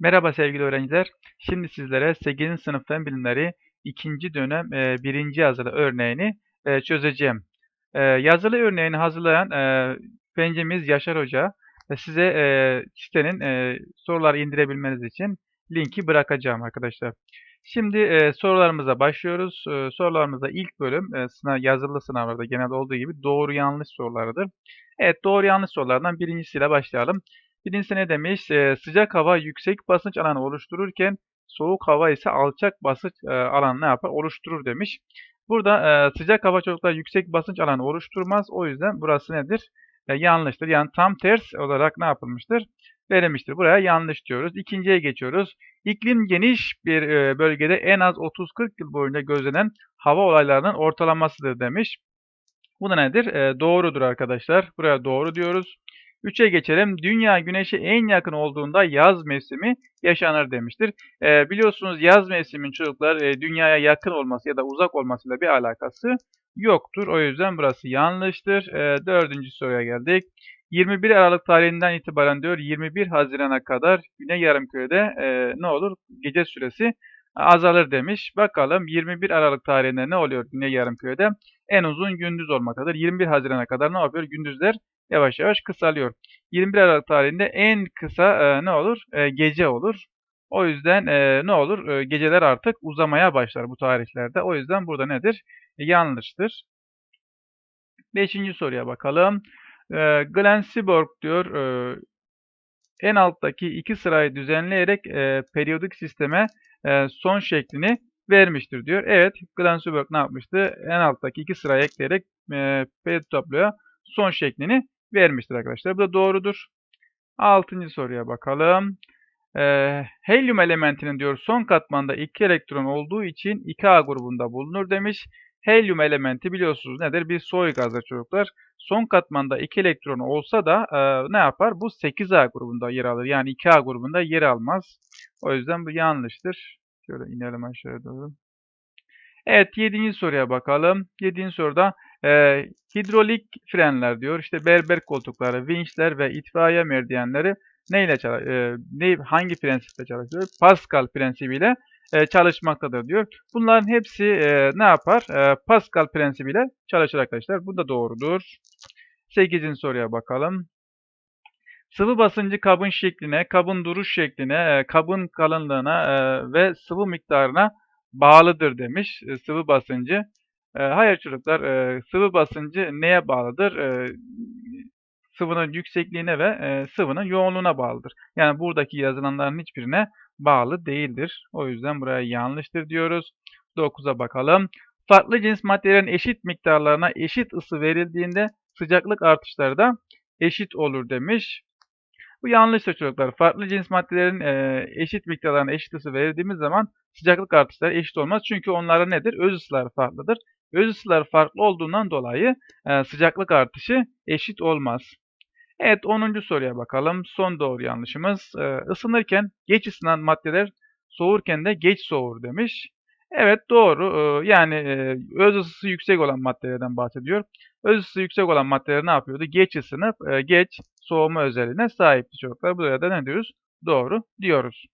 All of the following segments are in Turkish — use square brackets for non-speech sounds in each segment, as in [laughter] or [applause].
Merhaba sevgili öğrenciler. Şimdi sizlere 8. sınıf fen bilimleri 2. dönem e, 1. yazılı örneğini e, çözeceğim. E, yazılı örneğini hazırlayan e, fencimiz Yaşar Hoca e, size e, sitenin e, soruları indirebilmeniz için linki bırakacağım arkadaşlar. Şimdi e, sorularımıza başlıyoruz. E, sorularımızda ilk bölüm e, sınav, yazılı sınavlarda genelde olduğu gibi doğru yanlış sorularıdır. Evet doğru yanlış sorulardan birincisiyle başlayalım. Birincisi ne demiş? Ee, sıcak hava yüksek basınç alanı oluştururken soğuk hava ise alçak basınç e, alanı ne yapar? Oluşturur demiş. Burada e, sıcak hava çocuklar yüksek basınç alanı oluşturmaz. O yüzden burası nedir? E, yanlıştır. Yani tam ters olarak ne yapılmıştır? Verilmiştir. Buraya yanlış diyoruz. İkinciye geçiyoruz. İklim geniş bir e, bölgede en az 30-40 yıl boyunca gözlenen hava olaylarının ortalamasıdır demiş. Bu da nedir? E, doğrudur arkadaşlar. Buraya doğru diyoruz. 3'e geçelim. Dünya güneşe en yakın olduğunda yaz mevsimi yaşanır demiştir. E, biliyorsunuz yaz mevsimin çocuklar e, dünyaya yakın olması ya da uzak olmasıyla bir alakası yoktur. O yüzden burası yanlıştır. E, dördüncü soruya geldik. 21 Aralık tarihinden itibaren diyor 21 Haziran'a kadar Güney Yarımküre'de e, ne olur? Gece süresi azalır demiş. Bakalım 21 Aralık tarihinde ne oluyor Güney Yarımküre'de? En uzun gündüz olmaktadır. 21 Haziran'a kadar ne yapıyor? Gündüzler yavaş yavaş kısalıyor. 21 Aralık tarihinde en kısa e, ne olur? E, gece olur. O yüzden e, ne olur? E, geceler artık uzamaya başlar bu tarihlerde. O yüzden burada nedir? E, yanlıştır. Beşinci soruya bakalım. E, Glenn Seaborg diyor e, en alttaki iki sırayı düzenleyerek e, periyodik sisteme e, son şeklini vermiştir diyor. Evet, Glenn Seaborg ne yapmıştı? En alttaki iki sırayı ekleyerek e, periyodik tabloya son şeklini vermiştir arkadaşlar. Bu da doğrudur. Altıncı soruya bakalım. Ee, helyum elementinin diyor son katmanda iki elektron olduğu için 2A grubunda bulunur demiş. Helyum elementi biliyorsunuz nedir? Bir soy gazdır çocuklar. Son katmanda iki elektron olsa da e, ne yapar? Bu 8A grubunda yer alır. Yani 2A grubunda yer almaz. O yüzden bu yanlıştır. Şöyle inelim aşağıya doğru. Evet 7. soruya bakalım. 7. soruda e, hidrolik frenler diyor. İşte berber koltukları, vinçler ve itfaiye merdivenleri neyle e, ne, hangi prensiple çalışıyor? Pascal prensibiyle e, çalışmaktadır diyor. Bunların hepsi e, ne yapar? E, Pascal prensibiyle çalışır arkadaşlar. Bu da doğrudur. 8. soruya bakalım. Sıvı basıncı kabın şekline, kabın duruş şekline, e, kabın kalınlığına e, ve sıvı miktarına bağlıdır demiş e, sıvı basıncı. Hayır çocuklar sıvı basıncı neye bağlıdır? Sıvının yüksekliğine ve sıvının yoğunluğuna bağlıdır. Yani buradaki yazılanların hiçbirine bağlı değildir. O yüzden buraya yanlıştır diyoruz. 9'a bakalım. Farklı cins maddelerin eşit miktarlarına eşit ısı verildiğinde sıcaklık artışları da eşit olur demiş. Bu yanlıştır çocuklar. Farklı cins maddelerin eşit miktarlarına eşit ısı verildiğimiz zaman sıcaklık artışları eşit olmaz. Çünkü onlara nedir? Öz ısılar farklıdır. Öz ısılar farklı olduğundan dolayı e, sıcaklık artışı eşit olmaz. Evet 10. soruya bakalım. Son doğru yanlışımız. E, ısınırken geç ısınan maddeler soğurken de geç soğur demiş. Evet doğru. E, yani e, öz ısısı yüksek olan maddelerden bahsediyor. Öz ısısı yüksek olan maddeler ne yapıyordu? Geç ısınıp e, geç soğuma özelliğine sahipti çocuklar. Buraya da ne diyoruz? Doğru diyoruz.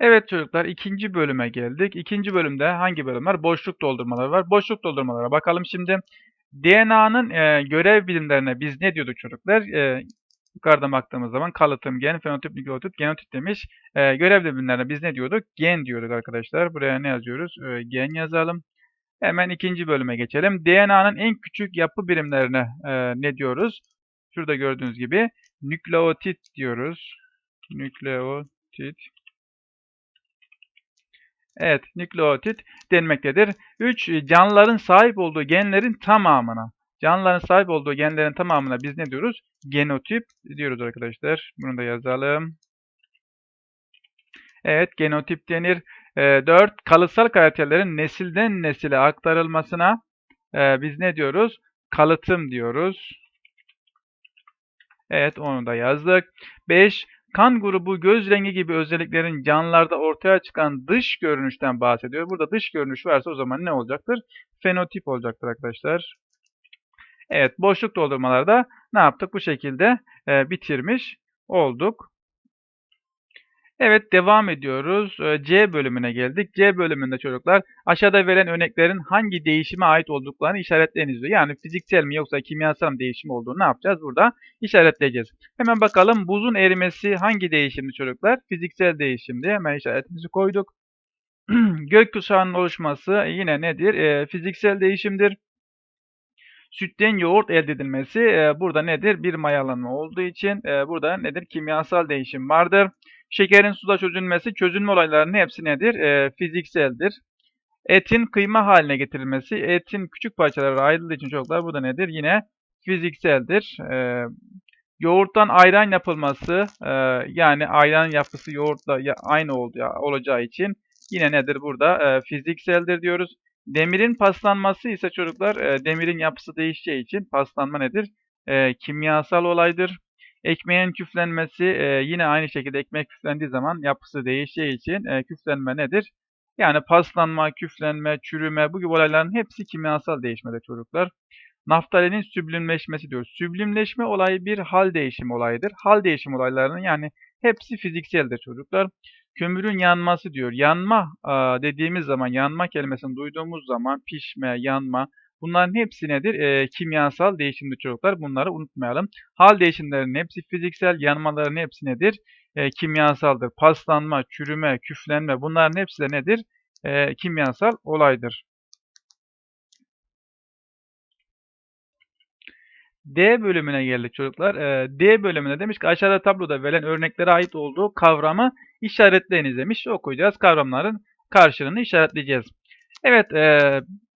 Evet çocuklar ikinci bölüme geldik. İkinci bölümde hangi bölüm var? Boşluk doldurmaları var. Boşluk doldurmalara bakalım şimdi. DNA'nın e, görev bilimlerine biz ne diyorduk çocuklar? E, yukarıda baktığımız zaman kalıtım, gen, fenotip, nükleotip, genotip demiş. E, görev bilimlerine biz ne diyorduk? Gen diyorduk arkadaşlar. Buraya ne yazıyoruz? E, gen yazalım. Hemen ikinci bölüme geçelim. DNA'nın en küçük yapı birimlerine e, ne diyoruz? Şurada gördüğünüz gibi nükleotit diyoruz. Nükleotit. Evet, nükleotit denmektedir. 3. Canlıların sahip olduğu genlerin tamamına. Canlıların sahip olduğu genlerin tamamına biz ne diyoruz? Genotip diyoruz arkadaşlar. Bunu da yazalım. Evet, genotip denir. E, 4. Kalıtsal karakterlerin nesilden nesile aktarılmasına e, biz ne diyoruz? Kalıtım diyoruz. Evet, onu da yazdık. 5. Kan grubu, göz rengi gibi özelliklerin canlılarda ortaya çıkan dış görünüşten bahsediyor. Burada dış görünüş varsa o zaman ne olacaktır? Fenotip olacaktır arkadaşlar. Evet, boşluk doldurmalarda ne yaptık? Bu şekilde e, bitirmiş olduk. Evet devam ediyoruz. Ee, C bölümüne geldik. C bölümünde çocuklar aşağıda verilen örneklerin hangi değişime ait olduklarını işaretleyiniz diyor. Yani fiziksel mi yoksa kimyasal mı değişim olduğunu ne yapacağız? Burada işaretleyeceğiz. Hemen bakalım buzun erimesi hangi değişimdi çocuklar? Fiziksel değişimdi. Hemen işaretimizi koyduk. [clears throat] Gökkuşağının oluşması yine nedir? E, fiziksel değişimdir. Sütten yoğurt elde edilmesi e, burada nedir? Bir mayalanma olduğu için e, burada nedir? Kimyasal değişim vardır. Şekerin suda çözülmesi, çözülme olaylarının hepsi nedir? E, fizikseldir. Etin kıyma haline getirilmesi, etin küçük parçalara ayrıldığı için çocuklar bu da nedir? Yine fizikseldir. E, yoğurttan ayran yapılması, e, yani ayran yapısı yoğurtla aynı oldu, olacağı için yine nedir burada? E, fizikseldir diyoruz. Demirin paslanması ise çocuklar e, demirin yapısı değişeceği için paslanma nedir? E, kimyasal olaydır. Ekmeğin küflenmesi e, yine aynı şekilde ekmek küflendiği zaman yapısı değişeceği için e, küflenme nedir? Yani paslanma, küflenme, çürüme bu gibi olayların hepsi kimyasal değişmedir çocuklar. Naftalinin süblimleşmesi diyoruz. Süblimleşme olayı bir hal değişimi olayıdır. Hal değişim olaylarının yani hepsi fizikseldir çocuklar. Kömürün yanması diyor. Yanma dediğimiz zaman, yanma kelimesini duyduğumuz zaman pişme, yanma bunların hepsi nedir? E, kimyasal değişimdir çocuklar. Bunları unutmayalım. Hal değişimlerinin hepsi fiziksel, yanmaların hepsi nedir? E, kimyasaldır. Paslanma, çürüme, küflenme bunların hepsi de nedir? E, kimyasal olaydır. D bölümüne geldik çocuklar. D bölümüne demiş ki aşağıda tabloda verilen örneklere ait olduğu kavramı işaretleyiniz demiş. Okuyacağız. Kavramların karşılığını işaretleyeceğiz. Evet,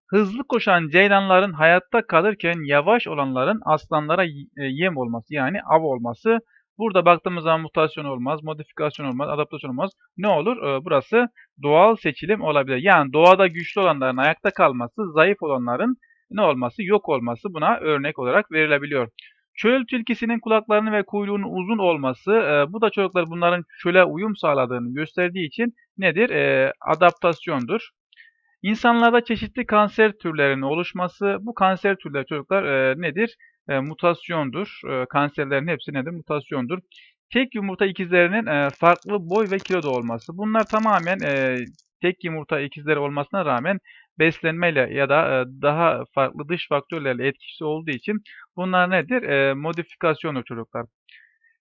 hızlı koşan ceylanların hayatta kalırken yavaş olanların aslanlara yem olması yani av olması. Burada baktığımız zaman mutasyon olmaz, modifikasyon olmaz, adaptasyon olmaz. Ne olur? E, burası doğal seçilim olabilir. Yani doğada güçlü olanların ayakta kalması, zayıf olanların ne olması? Yok olması buna örnek olarak verilebiliyor. Çöl tilkisinin kulaklarının ve kuyruğunun uzun olması, e, bu da çocuklar bunların çöle uyum sağladığını gösterdiği için nedir? E, adaptasyondur. İnsanlarda çeşitli kanser türlerinin oluşması, bu kanser türleri çocuklar e, nedir? E, mutasyondur. E, kanserlerin hepsi nedir? Mutasyondur. Tek yumurta ikizlerinin e, farklı boy ve kiloda olması. Bunlar tamamen e, tek yumurta ikizleri olmasına rağmen beslenmeyle ya da e, daha farklı dış faktörlerle etkisi olduğu için bunlar nedir? E, modifikasyonlu çocuklar.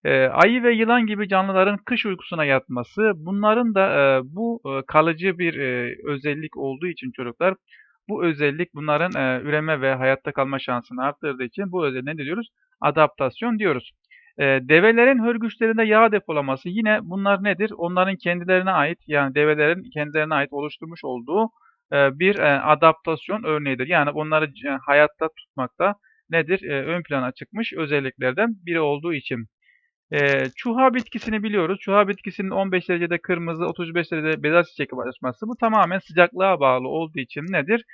E, ayı ve yılan gibi canlıların kış uykusuna yatması, bunların da e, bu e, kalıcı bir e, özellik olduğu için çocuklar, bu özellik bunların e, üreme ve hayatta kalma şansını arttırdığı için bu özelliğe ne diyoruz? Adaptasyon diyoruz. E, develerin hörgüçlerinde yağ depolaması yine bunlar nedir? Onların kendilerine ait yani develerin kendilerine ait oluşturmuş olduğu e, bir e, adaptasyon örneğidir. Yani onları e, hayatta tutmakta nedir? Ön plana çıkmış özelliklerden biri olduğu için. Çuha bitkisini biliyoruz. Çuha bitkisinin 15 derecede kırmızı, 35 derecede beyaz çiçek açması bu tamamen sıcaklığa bağlı olduğu için nedir?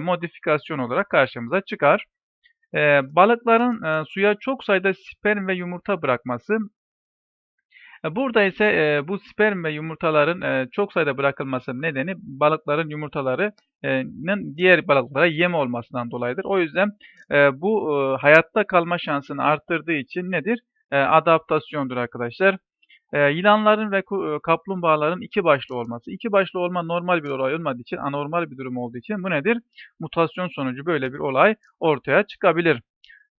Modifikasyon olarak karşımıza çıkar. Balıkların suya çok sayıda sperm ve yumurta bırakması e, burada ise e, bu sperm ve yumurtaların e, çok sayıda bırakılması nedeni balıkların yumurtalarının diğer balıklara yem olmasından dolayıdır. O yüzden e, bu e, hayatta kalma şansını arttırdığı için nedir? E, adaptasyondur arkadaşlar. E, yılanların ve e, kaplumbağaların iki başlı olması. İki başlı olma normal bir olay olmadığı için, anormal bir durum olduğu için bu nedir? Mutasyon sonucu böyle bir olay ortaya çıkabilir.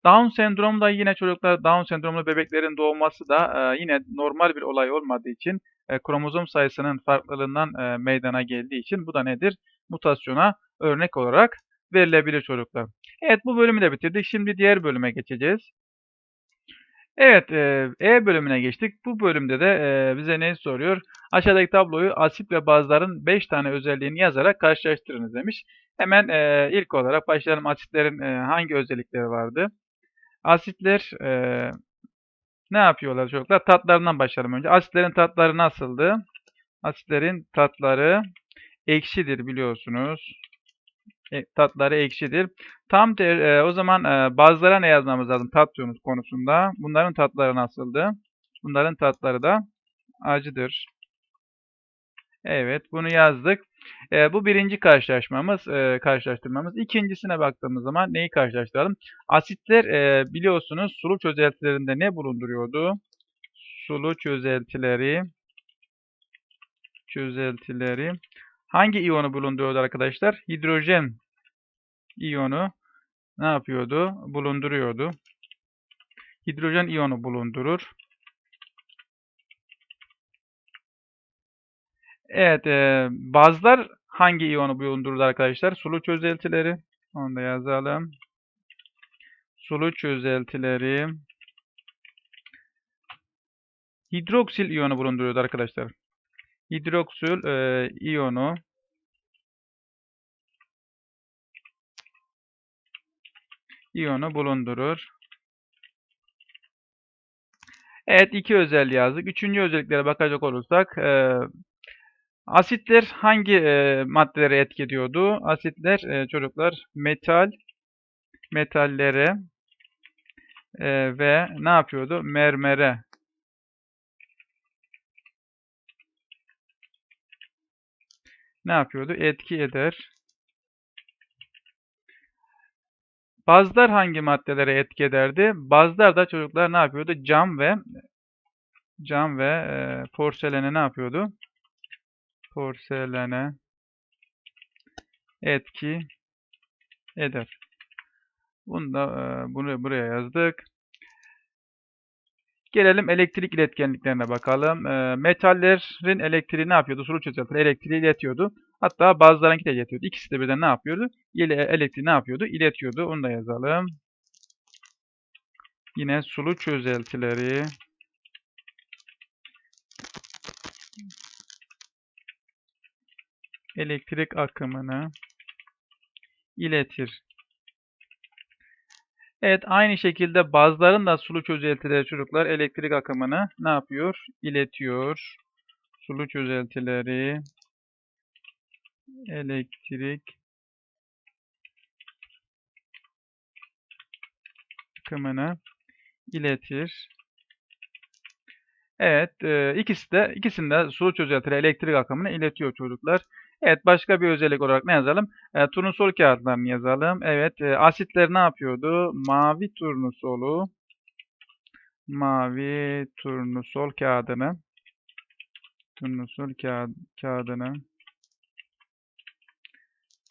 Down sendromu da yine çocuklar Down sendromlu bebeklerin doğması da yine normal bir olay olmadığı için kromozom sayısının farklılığından meydana geldiği için bu da nedir? Mutasyona örnek olarak verilebilir çocuklar. Evet bu bölümü de bitirdik. Şimdi diğer bölüme geçeceğiz. Evet, e, bölümüne geçtik. Bu bölümde de bize ne soruyor? Aşağıdaki tabloyu asit ve bazların 5 tane özelliğini yazarak karşılaştırınız demiş. Hemen ilk olarak başlayalım asitlerin hangi özellikleri vardı? Asitler ne yapıyorlar çocuklar? Tatlarından başlayalım önce. Asitlerin tatları nasıldı? Asitlerin tatları ekşidir biliyorsunuz. E, tatları ekşidir. Tam ter, e, o zaman e, bazılara ne yazmamız lazım tat konusunda? Bunların tatları nasıldı? Bunların tatları da acıdır. Evet bunu yazdık. E, bu birinci karşılaşmamız, e, karşılaştırmamız. İkincisine baktığımız zaman neyi karşılaştıralım? Asitler e, biliyorsunuz sulu çözeltilerinde ne bulunduruyordu? Sulu çözeltileri çözeltileri hangi iyonu bulunduruyordu arkadaşlar? Hidrojen iyonu ne yapıyordu? Bulunduruyordu. Hidrojen iyonu bulundurur. Evet, e, bazlar hangi iyonu bulundurur arkadaşlar? Sulu çözeltileri. Onu da yazalım. Sulu çözeltileri hidroksil iyonu bulunduruyordu arkadaşlar. Hidroksil e, iyonu iyonu bulundurur. Evet iki özel yazdık. Üçüncü özelliklere bakacak olursak e, asitler hangi e, maddelere etki ediyordu? Asitler e, çocuklar metal metallere e, ve ne yapıyordu? Mermere ne yapıyordu? Etki eder. Bazlar hangi maddelere etki ederdi? Bazlar da çocuklar ne yapıyordu? Cam ve cam ve e, porselene ne yapıyordu? Porselene etki eder. Bunu da e, bunu buraya yazdık. Gelelim elektrik iletkenliklerine bakalım. E, metallerin elektriği ne yapıyordu? Sulu çözeltiler elektriği iletiyordu. Hatta bazılarınki de iletiyordu. İkisi de birden ne yapıyordu? Elektriği ne yapıyordu? İletiyordu. Onu da yazalım. Yine sulu çözeltileri elektrik akımını iletir. Evet aynı şekilde bazıların da sulu çözeltileri çocuklar elektrik akımını ne yapıyor? İletiyor. Sulu çözeltileri elektrik akımını iletir. Evet, e, ikisi de ikisinde sulu çözeltileri elektrik akımını iletiyor çocuklar. Evet, başka bir özellik olarak ne yazalım? E, turnusol kağıtlarını yazalım. Evet, e, asitler ne yapıyordu? Mavi turnusolu mavi turnusol kağıdını turnusol kağıt, kağıdını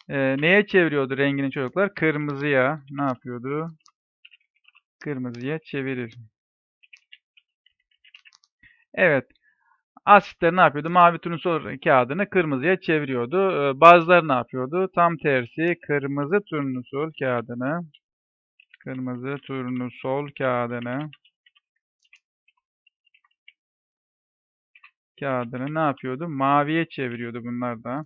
e, neye çeviriyordu rengini çocuklar? Kırmızıya ne yapıyordu? Kırmızıya çevirir. Evet. Asitler ne yapıyordu? Mavi turnusol kağıdını kırmızıya çeviriyordu. Ee, bazıları ne yapıyordu? Tam tersi kırmızı turnusol kağıdını kırmızı turnusol kağıdını kağıdını ne yapıyordu? Maviye çeviriyordu bunlar da.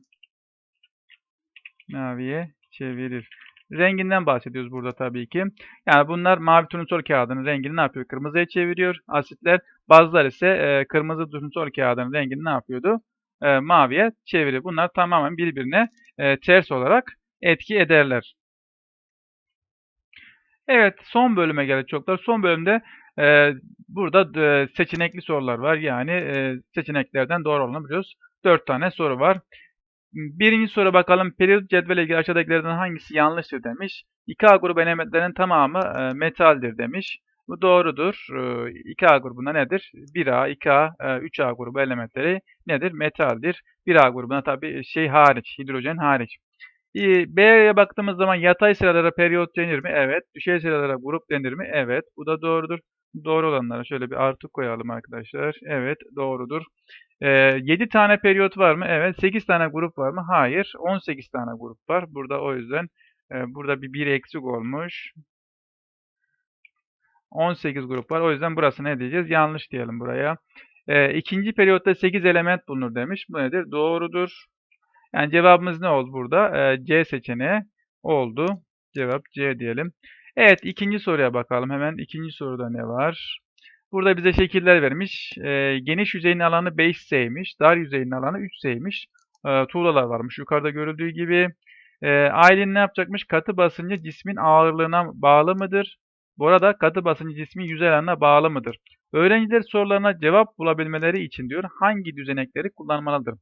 Maviye çevirir. Renginden bahsediyoruz burada tabii ki. Yani bunlar mavi turnusol kağıdının rengini ne yapıyor? Kırmızıya çeviriyor. Asitler bazılar ise e, kırmızı turnusol kağıdının rengini ne yapıyordu? E, maviye çeviriyor. Bunlar tamamen birbirine e, ters olarak etki ederler. Evet son bölüme geldik çocuklar. Son bölümde e, burada e, seçenekli sorular var. Yani e, seçeneklerden doğru olanı biliyoruz. 4 tane soru var. Birinci soru bakalım. Periyot cetveli ilgili aşağıdakilerden hangisi yanlıştır demiş. 2A grubu elementlerin tamamı e, metaldir demiş. Bu doğrudur. E, 2A grubunda nedir? 1A, 2A, e, 3A grubu elementleri nedir? Metaldir. 1A grubuna tabi şey hariç, hidrojen hariç. E, B'ye baktığımız zaman yatay sıralara periyot denir mi? Evet. Düşey sıralara grup denir mi? Evet. Bu da doğrudur. Doğru olanlara şöyle bir artı koyalım arkadaşlar. Evet doğrudur. E, 7 tane periyot var mı? Evet. 8 tane grup var mı? Hayır. 18 tane grup var. Burada o yüzden e, burada bir 1 eksik olmuş. 18 grup var. O yüzden burası ne diyeceğiz? Yanlış diyelim buraya. E, ikinci periyotta 8 element bulunur demiş. Bu nedir? Doğrudur. Yani cevabımız ne oldu burada? E, C seçeneği oldu. Cevap C diyelim. Evet ikinci soruya bakalım. Hemen ikinci soruda ne var? Burada bize şekiller vermiş. E, geniş yüzeyin alanı 5S'ymiş. Dar yüzeyin alanı 3S'ymiş. E, tuğlalar varmış. Yukarıda görüldüğü gibi. E, Aylin ne yapacakmış? Katı basıncı cismin ağırlığına bağlı mıdır? Bu arada katı basıncı cismin yüzey alanına bağlı mıdır? Öğrenciler sorularına cevap bulabilmeleri için diyor hangi düzenekleri kullanmalıdır?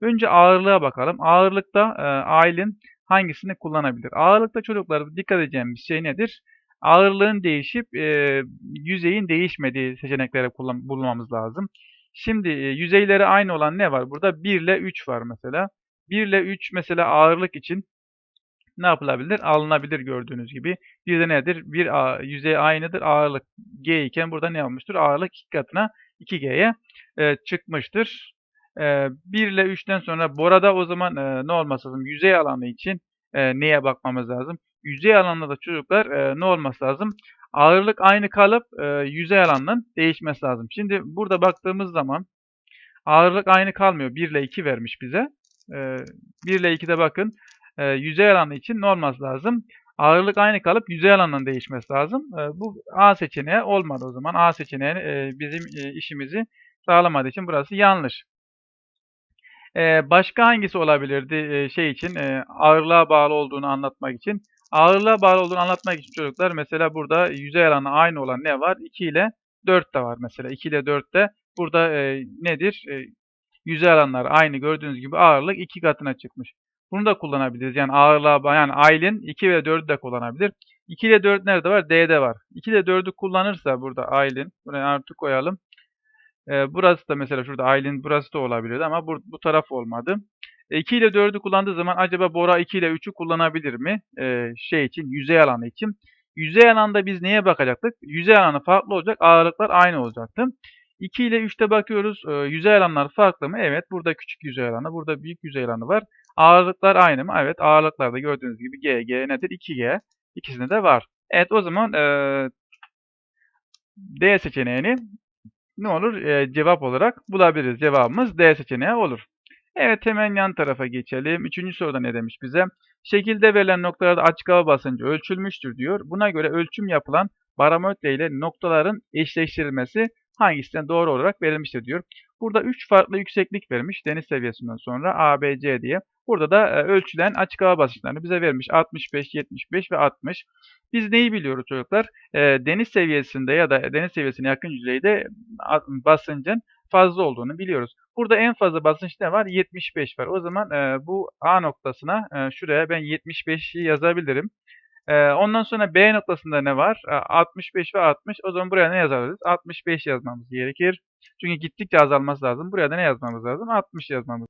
Önce ağırlığa bakalım. Ağırlıkta e, Aylin hangisini kullanabilir? Ağırlıkta çocuklar dikkat edeceğimiz şey nedir? Ağırlığın değişip e, yüzeyin değişmediği seçeneklere kullan bulmamız lazım. Şimdi e, yüzeyleri aynı olan ne var? Burada 1 ile 3 var mesela. 1 ile 3 mesela ağırlık için ne yapılabilir? Alınabilir gördüğünüz gibi. Bir de nedir? Bir a- yüzey aynıdır. Ağırlık G iken burada ne olmuştur? Ağırlık iki katına 2G'ye e, çıkmıştır. E, 1 ile 3'ten sonra Bora'da o zaman e, ne olması lazım? Yüzey alanı için e, neye bakmamız lazım? Yüzey alanında da çocuklar e, ne olması lazım? Ağırlık aynı kalıp e, yüzey alanının değişmesi lazım. Şimdi burada baktığımız zaman ağırlık aynı kalmıyor. 1 ile 2 vermiş bize. E, 1 ile 2'de bakın e, yüzey alanı için ne olması lazım? Ağırlık aynı kalıp yüzey alanının değişmesi lazım. E, bu A seçeneği olmadı o zaman. A seçeneği e, bizim e, işimizi sağlamadığı için burası yanlış. E, başka hangisi olabilirdi e, şey için e, ağırlığa bağlı olduğunu anlatmak için? Ağırlığa bağlı olduğunu anlatmak için çocuklar mesela burada yüzey alanı aynı olan ne var? 2 ile 4 de var mesela. 2 ile 4 de burada e, nedir? E, yüzey alanlar aynı gördüğünüz gibi ağırlık 2 katına çıkmış. Bunu da kullanabiliriz. Yani ağırlığa yani Aylin 2 ve 4'ü de kullanabilir. 2 ile 4 nerede var? D'de var. 2 ile 4'ü kullanırsa burada Aylin. Buraya artı koyalım. Ee, burası da mesela şurada Aylin burası da olabilirdi ama bu, bu taraf olmadı. E, 2 ile 4'ü kullandığı zaman acaba Bora 2 ile 3'ü kullanabilir mi? Ee, şey için, yüzey alanı için. Yüzey alanda biz neye bakacaktık? Yüzey alanı farklı olacak, ağırlıklar aynı olacaktı. 2 ile 3'te bakıyoruz. Ee, yüzey alanlar farklı mı? Evet. Burada küçük yüzey alanı, burada büyük yüzey alanı var. Ağırlıklar aynı mı? Evet. Ağırlıklar da gördüğünüz gibi G, G nedir? 2G. İkisinde de var. Evet o zaman eee, D seçeneğini ne olur? Eee, cevap olarak bulabiliriz. Cevabımız D seçeneği olur. Evet hemen yan tarafa geçelim. Üçüncü soruda ne demiş bize? Şekilde verilen noktalarda açık hava basıncı ölçülmüştür diyor. Buna göre ölçüm yapılan barometre ile noktaların eşleştirilmesi hangisinden doğru olarak verilmiştir diyor. Burada 3 farklı yükseklik vermiş deniz seviyesinden sonra A, B, C diye. Burada da e, ölçülen açık hava basınçlarını bize vermiş. 65, 75 ve 60. Biz neyi biliyoruz çocuklar? E, deniz seviyesinde ya da deniz seviyesine yakın yüzeyde a- basıncın fazla olduğunu biliyoruz. Burada en fazla basınç ne var? 75 var. O zaman e, bu A noktasına e, şuraya ben 75'i yazabilirim. E, ondan sonra B noktasında ne var? E, 65 ve 60. O zaman buraya ne yazarız? 65 yazmamız gerekir. Çünkü gittikçe azalması lazım. Buraya da ne yazmamız lazım? 60 yazmamız